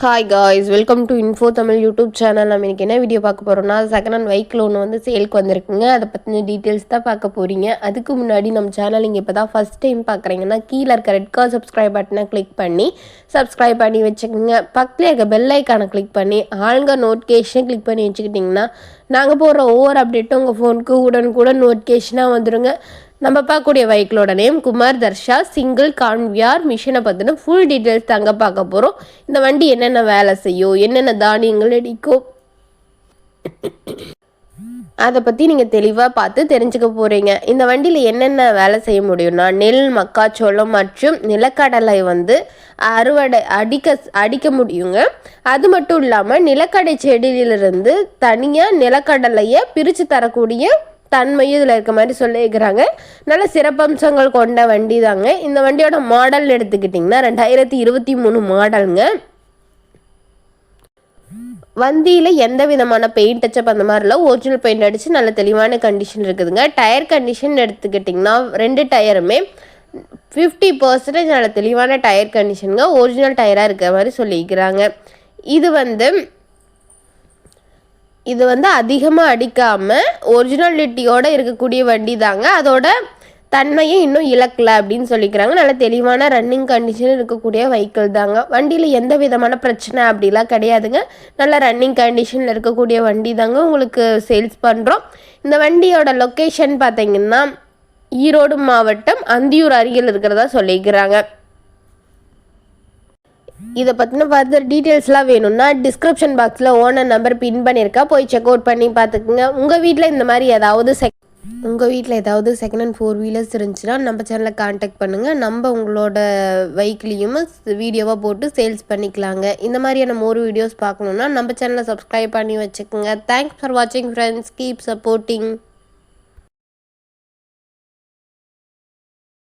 Hi guys welcome to info Tamil YouTube channel நம்ம இன்றைக்கி என்ன வீடியோ பார்க்க போகிறோம்னா செகண்ட் ஹேண்ட் வெஹிக்கிள் ஒன்று வந்து சேலுக்கு வந்திருக்குங்க. அதை பற்றின டீட்டெயில்ஸ் தான் பார்க்க போகிறீங்க அதுக்கு முன்னாடி நம்ம சேனல் இங்கே இப்போ தான் ஃபஸ்ட் டைம் பார்க்குறீங்கன்னா கீழே இருக்க ரெட் கார் சப்ஸ்கிரைப் பட்டனை கிளிக் பண்ணி சப்ஸ்கிரைப் பண்ணி வச்சுக்கோங்க. பக்கத்தில் இருக்க பெல் ஐக்கானை கிளிக் பண்ணி ஆளுங்க நோட்டிஃபிகேஷன் கிளிக் பண்ணி வச்சுக்கிட்டிங்கன்னா நாங்கள் போடுற ஒவ்வொரு அப்டேட்டும் உங்கள் ஃபோனுக்கு உடனுக்குடன் நோட்டிஃபிகேஷனாக வந்துடுங்க நம்ம பார்க்கக்கூடிய வெஹிக்கிளோட name Kumar Darsha single conveyor மிஷினை பற்றின ஃபுல் டீட்டெயில்ஸ் தாங்க பார்க்க போகிறோம் இந்த வண்டி என்னென்ன வேலை செய்யும் என்னென்ன தானியங்கள் அடிக்கும்? அதை பற்றி நீங்கள் தெளிவாக பார்த்து தெரிஞ்சுக்க போகிறீங்க இந்த வண்டியில் என்னென்ன வேலை செய்ய முடியும்னா நெல் மக்காச்சோளம் மற்றும் நிலக்கடலை வந்து அறுவடை அடிக்க அடிக்க முடியுங்க. அது மட்டும் இல்லாமல் நிலக்கடை செடியிலிருந்து தனியாக நிலக்கடலையை பிரித்து தரக்கூடிய தன்மையும் இதில் இருக்க மாதிரி சொல்லியிருக்கிறாங்க. நல்ல சிறப்பம்சங்கள் கொண்ட வண்டி தாங்க இந்த வண்டியோட மாடல் எடுத்துக்கிட்டிங்கன்னா ரெண்டாயிரத்தி இருபத்தி மூணு மாடலுங்க வண்டியில் எந்த விதமான பெயிண்ட் டச்சப் அந்த மாதிரிலாம் ஒரிஜினல் பெயிண்ட் அடித்து நல்ல தெளிவான கண்டிஷன் இருக்குதுங்க. டயர் கண்டிஷன் எடுத்துக்கிட்டிங்கன்னா ரெண்டு டயருமே ஃபிஃப்டி பர்சன்டேஜ் நல்ல தெளிவான டயர் கண்டிஷனுங்க ஒரிஜினல் டயராக இருக்கிற மாதிரி சொல்லியிருக்கிறாங்க இது வந்து இது வந்து அதிகமாக அடிக்காமல் ஒரிஜினாலிட்டியோடு இருக்கக்கூடிய வண்டி தாங்க. அதோட தன்மையை இன்னும் இழக்கல அப்படின்னு சொல்லிக்கிறாங்க. நல்ல தெளிவான ரன்னிங் கண்டிஷன் இருக்கக்கூடிய வெஹிக்கிள் தாங்க. வண்டியில் எந்த விதமான பிரச்சனை அப்படிலாம் கிடையாதுங்க. நல்ல ரன்னிங் கண்டிஷனில் இருக்கக்கூடிய வண்டி தாங்க உங்களுக்கு சேல்ஸ் பண்ணுறோம் இந்த வண்டியோட லொக்கேஷன் பார்த்தீங்கன்னா ஈரோடு மாவட்டம் அந்தியூர் அருகில் இருக்கிறதா சொல்லிக்கிறாங்க. இதை பற்றின ஃபர்தர் டீட்டெயில்ஸ்லாம் வேணும்னா டிஸ்கிரிப்ஷன் பாக்ஸில் ஓனர் நம்பர் பின் பண்ணியிருக்கா. போய் செக் அவுட் பண்ணி பார்த்துக்குங்க. உங்கள் வீட்டில் இந்த மாதிரி ஏதாவது செக் உங்கள் வீட்டில் ஏதாவது செகண்ட் ஹேண்ட் ஃபோர் வீலர்ஸ் இருந்துச்சுன்னா நம்ம சேனலை காண்டாக்ட் பண்ணுங்கள் நம்ம உங்களோட வெஹிக்கிளையும் வீடியோவாக போட்டு சேல்ஸ் பண்ணிக்கலாங்க. இந்த மாதிரியான மோர் வீடியோஸ் பார்க்கணுன்னா நம்ம சேனலை சப்ஸ்கிரைப் பண்ணி வச்சுக்கோங்க. தேங்க்ஸ் ஃபார் வாட்சிங் ஃப்ரெண்ட்ஸ் கீப் சப்போர்ட்டிங்